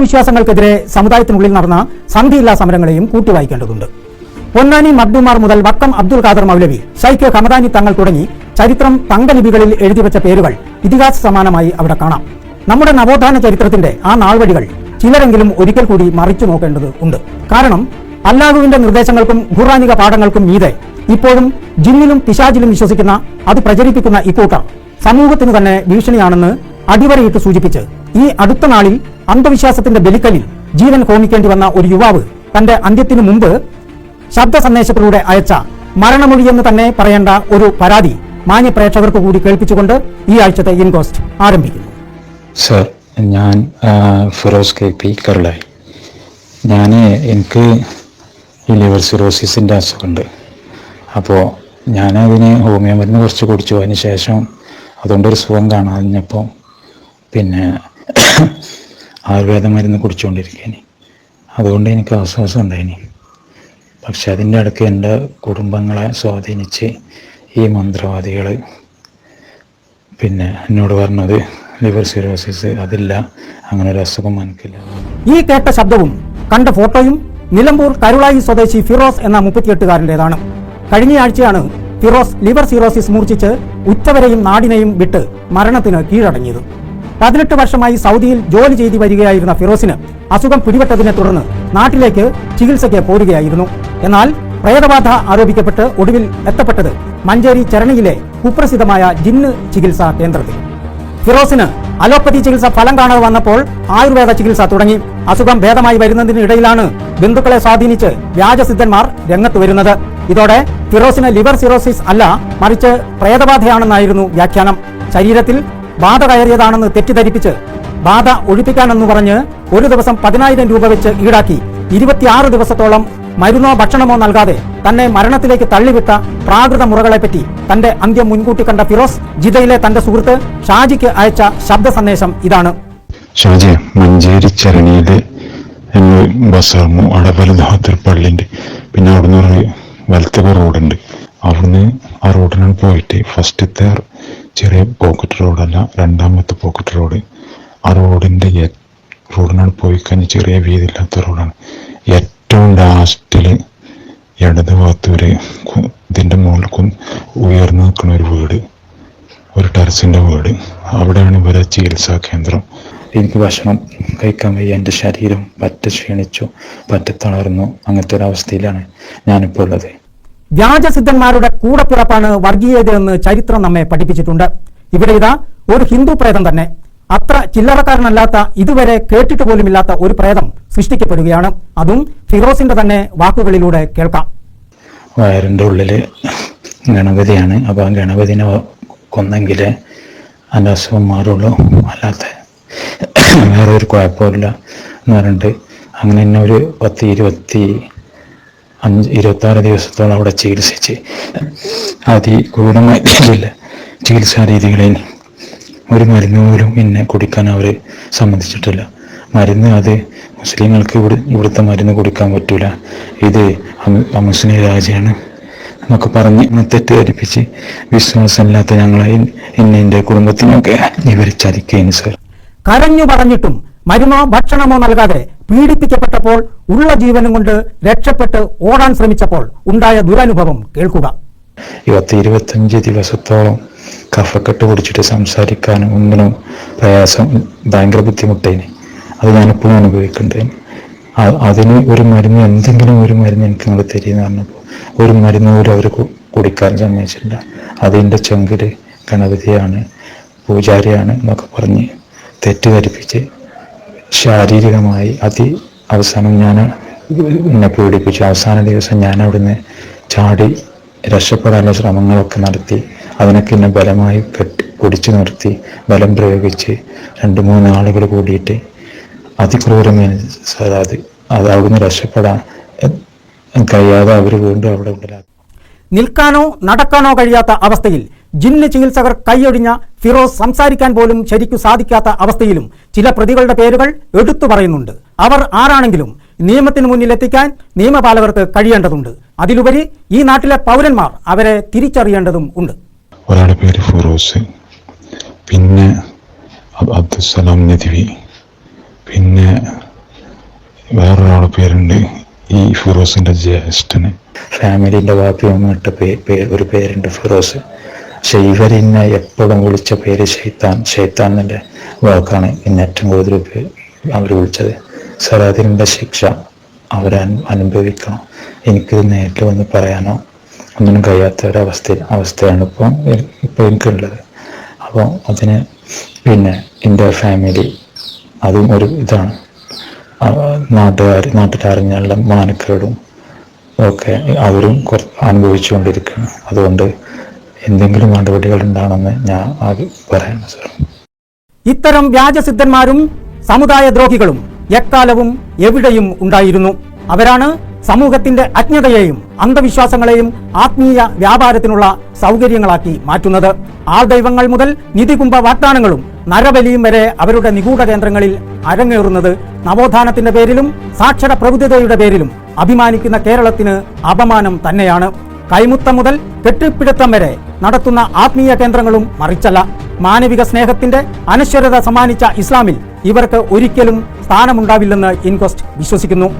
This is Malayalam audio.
അന്ധവിശ്വാസങ്ങൾക്കെതിരെ സമുദായത്തിനുള്ളിൽ നടന്ന സന്ധിയില്ലാ സമരങ്ങളെയും കൂട്ടിവായിക്കേണ്ടതുണ്ട്. പൊന്നാനി മബ്ദുമാർ മുതൽ വക്കം അബ്ദുൽ ഖാദർ മൗലവി ഷൈഖ് ഹമദാനി തങ്ങൾ തുടങ്ങി ചരിത്രം തങ്കലിപികളിൽ എഴുതിവെച്ച പേരുകൾ ഇതിഹാസ സമാനമായി അവിടെ കാണാം. നമ്മുടെ നവോത്ഥാന ചരിത്രത്തിന്റെ ആ നാൾവഴികൾ ചിലരെങ്കിലും ഒരിക്കൽ കൂടി മറിച്ചു നോക്കേണ്ടത് ഉണ്ട്. കാരണം അല്ലാഹുവിന്റെ നിർദ്ദേശങ്ങൾക്കും ഖുറാനിക പാഠങ്ങൾക്കും മീതെ ഇപ്പോഴും ജിന്നിലും പിശാജിലും വിശ്വസിക്കുന്ന അത് പ്രചരിപ്പിക്കുന്ന ഇക്കൂട്ടർ സമൂഹത്തിന് തന്നെ ഭീഷണിയാണെന്ന് അടിവരയിട്ട് സൂചിപ്പിച്ച് ഈ അടുത്ത നാളിൽ അന്ധവിശ്വാസത്തിന്റെ ബലിക്കലിൽ ജീവൻ ഹോമിക്കേണ്ടി വന്ന ഒരു യുവാവ് തന്റെ അന്ത്യത്തിനു മുമ്പ് ശബ്ദ സന്ദേശത്തിലൂടെ അയച്ച മരണമൊഴിയെന്ന് തന്നെ പറയേണ്ട ഒരു പരാതി മാന്യ പ്രേക്ഷകർക്ക് കൂടി കേൾപ്പിച്ചുകൊണ്ട് ഈ ആഴ്ചത്തെ ഇൻകോസ്റ്റ് ആരംഭിക്കുന്നു. സർ ഞാൻ ഫിറോസ് കെ പി കരുളായി. ഞാൻ എനിക്ക് ലിവർ സിറോസിസിന്റെ അസുഖമുണ്ട്. അപ്പോൾ ഞാനതിന് ഹോമിയോ മരുന്ന് കുറച്ച് കുടിച്ചു. അതിന് ശേഷം അതുകൊണ്ടൊരു സുഖം കാണാതിഞ്ഞപ്പോൾ പിന്നെ ആയുർവേദ മരുന്ന് കുടിച്ചുകൊണ്ടിരിക്കേനി. അതുകൊണ്ട് എനിക്ക് ആശ്വാസം ഉണ്ടായിനി. പക്ഷെ അതിന്റെ അടുക്ക് എന്റെ കുടുംബങ്ങളെ സ്വാധീനിച്ച് ഈ മന്ത്രവാദികൾ പിന്നെ എന്നോട് പറഞ്ഞത് ലിവർ സിറോസിസ് അതില്ല അങ്ങനെ ഒരു അസുഖം എനിക്കില്ല. ഈ കേട്ട ശബ്ദവും കണ്ട ഫോട്ടോയും നിലമ്പൂർ കരുളായി സ്വദേശി ഫിറോസ് എന്ന മുപ്പത്തിയെട്ടുകാരന്റെതാണ്. കഴിഞ്ഞയാഴ്ചയാണ് ഫിറോസ് ലിവർ സിറോസിസ് മൂർച്ഛിച്ച് ഉച്ചവരെയും നാടിനെയും വിട്ട് മരണത്തിന് കീഴടങ്ങിയത്. പതിനെട്ട് വർഷമായി സൗദിയിൽ ജോലി ചെയ്തു വരികയായിരുന്ന ഫിറോസിന് അസുഖം പിടിപെട്ടതിനെ തുടർന്ന് നാട്ടിലേക്ക് ചികിത്സയ്ക്ക് പോരുകയായിരുന്നു. എന്നാൽ പ്രേതബാധ ആരോപിക്കപ്പെട്ട് ഒടുവിൽ എത്തപ്പെട്ടത് മഞ്ചേരി ചരണിയിലെ കുപ്രസിദ്ധമായ ജിന്ന് ചികിത്സാ കേന്ദ്രത്തിൽ. ഫിറോസിന് അലോപ്പതി ചികിത്സ ഫലം കാണാതെ വന്നപ്പോൾ ആയുർവേദ ചികിത്സ തുടങ്ങി. അസുഖം ഭേദമായി വരുന്നതിനിടയിലാണ് ബന്ധുക്കളെ സ്വാധീനിച്ച് വ്യാജസിദ്ധന്മാർ രംഗത്ത് വരുന്നത്. ഇതോടെ ഫിറോസിന് ലിവർ സിറോസിസ് അല്ല മറിച്ച് പ്രേതബാധയാണെന്നായിരുന്നു വ്യാഖ്യാനം. ശരീരത്തിൽ ബാധ കയറിയതാണെന്ന് തെറ്റിദ്ധരിപ്പിച്ച് ബാധ ഒഴിപ്പിക്കാനെന്ന് പറഞ്ഞ് ഒരു ദിവസം പതിനായിരം രൂപ വെച്ച് ഈടാക്കി ഇരുപത്തിയാറ് ദിവസത്തോളം മരുന്നോ ഭക്ഷണമോ നൽകാതെ തന്നെ മരണത്തിലേക്ക് തള്ളിവിട്ട പ്രാകൃത മുറകളെപ്പറ്റി തന്റെ അന്ത്യം മുൻകൂട്ടി കണ്ട ഫിറോസ് ജിദ്ദയിലെ തന്റെ സുഹൃത്ത് ഷാജിക്ക് അയച്ച ശബ്ദ സന്ദേശം ഇതാണ്. ഷാജി പള്ളിയുണ്ട് പിന്നെ അവിടുന്ന് വലത്തുക വലത്തെ റോഡുണ്ട്. അവിടുന്ന് ആ റോഡിനാണ് പോയിട്ട് ഫസ്റ്റത്തെ ചെറിയ പോക്കറ്റ് റോഡല്ല രണ്ടാമത്തെ പോക്കറ്റ് റോഡ് ആ റോഡിന്റെ റോഡിനോട് പോയി കഴിഞ്ഞാൽ ചെറിയ വീതിയില്ലാത്ത റോഡാണ് ഏറ്റവും ലാസ്റ്റിൽ ഇടത് ഭാഗത്ത് ഒരു ഇതിന്റെ മുകളിൽ ഉയർന്നു നിൽക്കുന്ന ഒരു വീട്. ഒരു ടെറസിന്റെ വീട്. അവിടെയാണ് ഇവരെ ചികിത്സാ കേന്ദ്രം. എനിക്ക് ഭക്ഷണം കഴിക്കാൻ വയ്യ. എന്റെ ശരീരം പറ്റ ക്ഷീണിച്ചു പറ്റ തളർന്നു. അങ്ങനത്തെ ഒരു അവസ്ഥയിലാണ് ഞാനിപ്പോൾ ഉള്ളത്. വ്യാജസിദ്ധന്മാരുടെ കൂടപ്പിറപ്പാണ് വർഗീയതയെന്ന് ചരിത്രം നമ്മെ പഠിപ്പിച്ചിട്ടുണ്ട്. ഇവിടെ ഇതാ ഒരു ഹിന്ദു പ്രേതം തന്നെ. അത്ര ചില്ലറക്കാരനല്ലാത്ത ഇതുവരെ കേട്ടിട്ട് പോലുമില്ലാത്ത ഒരു പ്രേതം സൃഷ്ടിക്കപ്പെടുകയാണ്. അതും ഫിറോസിന്റെ തന്നെ വാക്കുകളിലൂടെ കേൾക്കാം. വയറിന്റെ ഉള്ളിൽ ഗണപതിയാണ്. അപ്പോൾ ആ ഗണപതിനെ കൊന്നെങ്കിലേ അതിന്റെ അസുഖം മാറുള്ളൂ. അല്ലാത്ത വേറെ ഒരു കുഴപ്പമില്ല എന്ന് പറഞ്ഞിട്ട് അങ്ങനെ തന്നെ ഒരു പത്ത് ഇരുപത്തി അഞ്ച് ഇരുപത്താറ് ദിവസത്തോളം അവിടെ ചികിത്സിച്ച് അതിക്രൂരമായ രീതിയിൽ ചികിത്സാ രീതികളിൽ ഒരു മരുന്ന് പോലും എന്നെ കുടിക്കാൻ അവർ സമ്മതിച്ചിട്ടില്ല. മരുന്ന് അത് മുസ്ലിങ്ങൾക്ക് ഇവിടെ ഇവിടുത്തെ മരുന്ന് കൊടുക്കാൻ പറ്റൂല. ഇത് അമു- അമുസ്ലിം രാജ്യമാണ് എന്നൊക്കെ പറഞ്ഞ് തെറ്റിദ്ധരിപ്പിച്ച് വിശ്വാസമില്ലാത്ത ഞങ്ങളെ എന്നെ എന്റെ കുടുംബത്തിനൊക്കെ ഇവർ ചതിക്കുകയാണ് സർ. കരഞ്ഞു പറഞ്ഞിട്ടും മരുന്നോ ഭക്ഷണമോ നൽകാതെ പീഡിപ്പിക്കപ്പെട്ടപ്പോൾ ഉള്ള ജീവനും കൊണ്ട് രക്ഷപ്പെട്ട് ഓടാൻ ശ്രമിച്ചപ്പോൾ ഉണ്ടായ ദുരനുഭവം കേൾക്കുക. ഇരുപത്തി ഇരുപത്തഞ്ച് ദിവസത്തോളം കഫക്കെട്ട് പിടിച്ചിട്ട് സംസാരിക്കാനും ഒന്നിനും പ്രയാസം ഭയങ്കര ബുദ്ധിമുട്ടേനെ. അത് ഞാനിപ്പോഴും അനുഭവിക്കുന്നുണ്ട് അ- അതിന് ഒരു മരുന്ന് എന്തെങ്കിലും ഒരു മരുന്ന് എനിക്ക് നിങ്ങൾ തരീന്ന് പറഞ്ഞപ്പോൾ ഒരു മരുന്ന് പോലും അവർ കുടിക്കാൻ സമ്മതിച്ചില്ല. അതിന്റെ ചെങ്കിൽ ഗണപതിയാണ് പൂജാരിയാണ് എന്നൊക്കെ പറഞ്ഞ് തെറ്റിദ്ധരിപ്പിച്ച് ശാരീരികമായി അതി അവസാനം ഞാൻ എന്നെ പീഡിപ്പിച്ചു അവസാന ദിവസം ഞാൻ അവിടുന്ന് ചാടി രക്ഷപ്പെടാനുള്ള ശ്രമങ്ങളൊക്കെ നടത്തി. അതിനൊക്കെ എന്നെ ബലമായി കെട്ടി പിടിച്ചു നിർത്തി ബലം പ്രയോഗിച്ച് രണ്ട് മൂന്ന് ആളുകൾ കൂടിയിട്ട് അതിക്രൂരമായി സാർ അത് അത് അവിടുന്ന് രക്ഷപ്പെടാൻ കഴിയാതെ അവർ വീണ്ടും അവിടെ ഉള്ളിലാക്കി നിൽക്കാനോ നടക്കാനോ കഴിയാത്ത അവസ്ഥയിൽ ജിന്ന് ചികിത്സകർ കൈയൊഴിഞ്ഞ ഫിറോസ് സംസാരിക്കാൻ പോലും ശരിക്കു സാധിക്കാത്ത അവസ്ഥയിലും ചില പ്രതികളുടെ പേരുകൾ എടുത്തു പറയുന്നുണ്ട്. അവർ ആരാണെങ്കിലും നിയമത്തിന് മുന്നിലെത്തിക്കാൻ നിയമപാലകർക്ക് കഴിയേണ്ടതുണ്ട്. അതിലുപരി ഈ നാട്ടിലെ പൗരന്മാർ അവരെ തിരിച്ചറിയേണ്ടതും ഉണ്ട്. ഒരാളുടെ പേര് ഫിറോസ്. പിന്നെ അബ്- അബ്ദുസലാം നദിവി പിന്നെ വേറൊരാളുടെ പേരുണ്ട് ഈ ഫിറോസിന്റെ ജ്യേഷ്ഠന്. ഫാമിലിന്റെ വാപ്പിയും ഇട്ട പേ പേ- ഒരു പേരുണ്ട് ഫിറോസ്. പക്ഷെ എപ്പോഴും വിളിച്ച പേര് ഷെയ്ത്താൻ ഷെയ്ത്താൻ എന്നെ വാക്കാണ്. എന്നെ ഏറ്റവും കൂടുതൽ അവർ വിളിച്ചത്. സാർ ശിക്ഷ അവർ അനുഭവിക്കണം. എനിക്കിത് നേരിട്ട് വന്ന് പറയാനോ ഒന്നിനും കഴിയാത്ത ഒരവസ്ഥ അവസ്ഥയാണ് ഇപ്പോൾ ഇപ്പോൾ എനിക്കുള്ളത്. അപ്പോൾ അതിന് പിന്നെ എന്റെ ഫാമിലി അതും ഒരു ഇതാണ്. നാട്ടുകാർ നാട്ടിലറിഞ്ഞുള്ള മാനക്കേടും ഒക്കെ അവരും അനുഭവിച്ചുകൊണ്ടിരിക്കുകയാണ്. അതുകൊണ്ട് എന്തെങ്കിലും നടപടികൾ ഉണ്ടാണെന്ന് ഞാൻ ആദ്യം പറയണം സർ. ഇത്തരം വ്യാജസിദ്ധന്മാരും സമുദായ ദ്രോഹികളും എക്കാലവും എവിടെയും ഉണ്ടായിരുന്നു. അവരാണ് സമൂഹത്തിന്റെ അജ്ഞതയെയും അന്ധവിശ്വാസങ്ങളെയും ആത്മീയ വ്യാപാരത്തിനുള്ള സൗകര്യങ്ങളാക്കി മാറ്റുന്നത്. ആൾദൈവങ്ങൾ മുതൽ നിധികുംഭ വാഗ്ദാനങ്ങളും നരബലിയും വരെ അവരുടെ നിഗൂഢ കേന്ദ്രങ്ങളിൽ അരങ്ങേറുന്നത് നവോത്ഥാനത്തിന്റെ പേരിലും സാക്ഷര പ്രബുദ്ധതയുടെ പേരിലും അഭിമാനിക്കുന്ന കേരളത്തിന് അപമാനം തന്നെയാണ്. കൈമുത്തം മുതൽ കെട്ടിപ്പിടുത്തം വരെ നടത്തുന്ന ആത്മീയ കേന്ദ്രങ്ങളും മറിച്ചല്ല. മാനവിക സ്നേഹത്തിന്റെ അനശ്വരത സമ്മാനിച്ച ഇസ്ലാമിൽ ഇവർക്ക് ഒരിക്കലും സ്ഥാനമുണ്ടാവില്ലെന്ന് ഇൻക്വസ്റ്റ് വിശ്വസിക്കുന്നു.